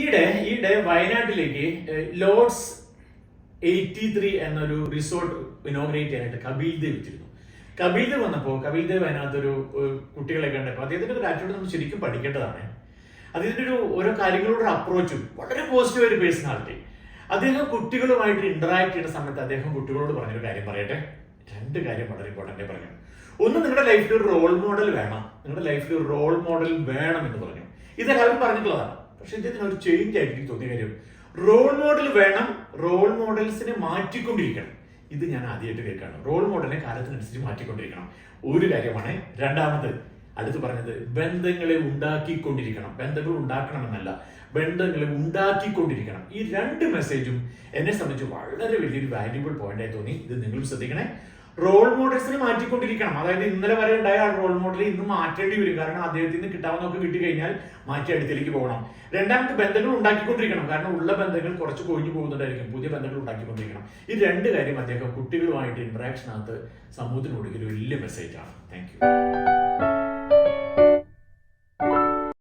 ഈയിടെ ഈയിടെ വയനാട്ടിലേക്ക് ലോഡ്സ് എയ്റ്റി ത്രീ എന്നൊരു റിസോർട്ട് ഇനോഗ്രേറ്റ് ചെയ്യാനായിട്ട് കപിൽ ദേവ് എത്തിയിരുന്നു. കപിൽ ദേവ് വന്നപ്പോൾ കപിൽ ദേവ് അതിനകത്തൊരു കുട്ടികളെ കണ്ടപ്പോൾ അദ്ദേഹത്തിന്റെ ഒരു ആറ്റിറ്റ്യൂഡ് നമ്മൾ ശരിക്കും പഠിക്കേണ്ടതാണ്. അദ്ദേഹത്തിന്റെ ഒരു ഓരോ കാര്യങ്ങളോട് അപ്രോച്ചും വളരെ പോസിറ്റീവ് ഒരു പേഴ്സണാലിറ്റി അദ്ദേഹം കുട്ടികളുമായിട്ട് ഇന്ററാക്ട് ചെയ്യുന്ന സമയത്ത് അദ്ദേഹം കുട്ടികളോട് പറഞ്ഞൊരു കാര്യം പറയട്ടെ? രണ്ട് കാര്യം വളരെ ഇമ്പോർട്ടന്റ് പറഞ്ഞു. ഒന്ന് നിങ്ങളുടെ ലൈഫിൽ ഒരു റോൾ മോഡൽ വേണം. നിങ്ങളുടെ ലൈഫിൽ ഒരു റോൾ മോഡൽ വേണം എന്ന് പറഞ്ഞു. ഇത് എല്ലാവരും പറഞ്ഞിട്ടുള്ളതാണ്. പക്ഷെ ഇദ്ദേഹത്തിന് ഒരു ചേഞ്ച് ആയിട്ട് എനിക്ക് തോന്നിയ കാര്യം. റോൾ മോഡൽ വേണം റോൾ മോഡൽസിനെ മാറ്റിക്കൊണ്ടിരിക്കണം. ഇത് ഞാൻ ആദ്യമായിട്ട് കേൾക്കണം. റോൾ മോഡലിനെ കാലത്തിനനുസരിച്ച് മാറ്റിക്കൊണ്ടിരിക്കണം. ഒരു കാര്യമാണ് രണ്ടാമത് അടുത്ത് പറഞ്ഞത് ബന്ധങ്ങളെ ഉണ്ടാക്കിക്കൊണ്ടിരിക്കണം. ബന്ധങ്ങൾ ഉണ്ടാക്കണമെന്നല്ല ബന്ധങ്ങളെ ഉണ്ടാക്കിക്കൊണ്ടിരിക്കണം. ഈ രണ്ട് മെസ്സേജും എന്നെ സംബന്ധിച്ച് വളരെ വലിയൊരു വാല്യൂബിൾ പോയിന്റായി തോന്നി. ഇത് നിങ്ങളും ശ്രദ്ധിക്കണേ. റോൾ മോഡൽസിനെ മാറ്റിക്കൊണ്ടിരിക്കണം. അതായത് ഇന്നലെ വരെ ഉണ്ടായ ആ റോൾ മോഡൽ ഇന്ന് മാറ്റേണ്ടി വരും. കാരണം അദ്ദേഹത്തിൽ നിന്ന് കിട്ടാവുന്നൊക്കെ കിട്ടി കഴിഞ്ഞാൽ മാറ്റി അടുത്തേക്ക് പോകണം. രണ്ടാമത്തെ ബന്ധങ്ങൾ ഉണ്ടാക്കിക്കൊണ്ടിരിക്കണം. കാരണം ഉള്ള ബന്ധങ്ങൾ കുറച്ച് കൊഴിഞ്ഞു പോകുന്നുണ്ടായിരിക്കും. പുതിയ ബന്ധങ്ങൾ ഉണ്ടാക്കിക്കൊണ്ടിരിക്കണം. ഈ രണ്ട് കാര്യം അദ്ദേഹം കുട്ടികളുമായിട്ട് ഇന്ററാക്ഷനകത്ത് സമൂഹത്തിന് കൊടുക്കുന്ന ഒരു വലിയ മെസ്സേജാണ് താങ്ക് യു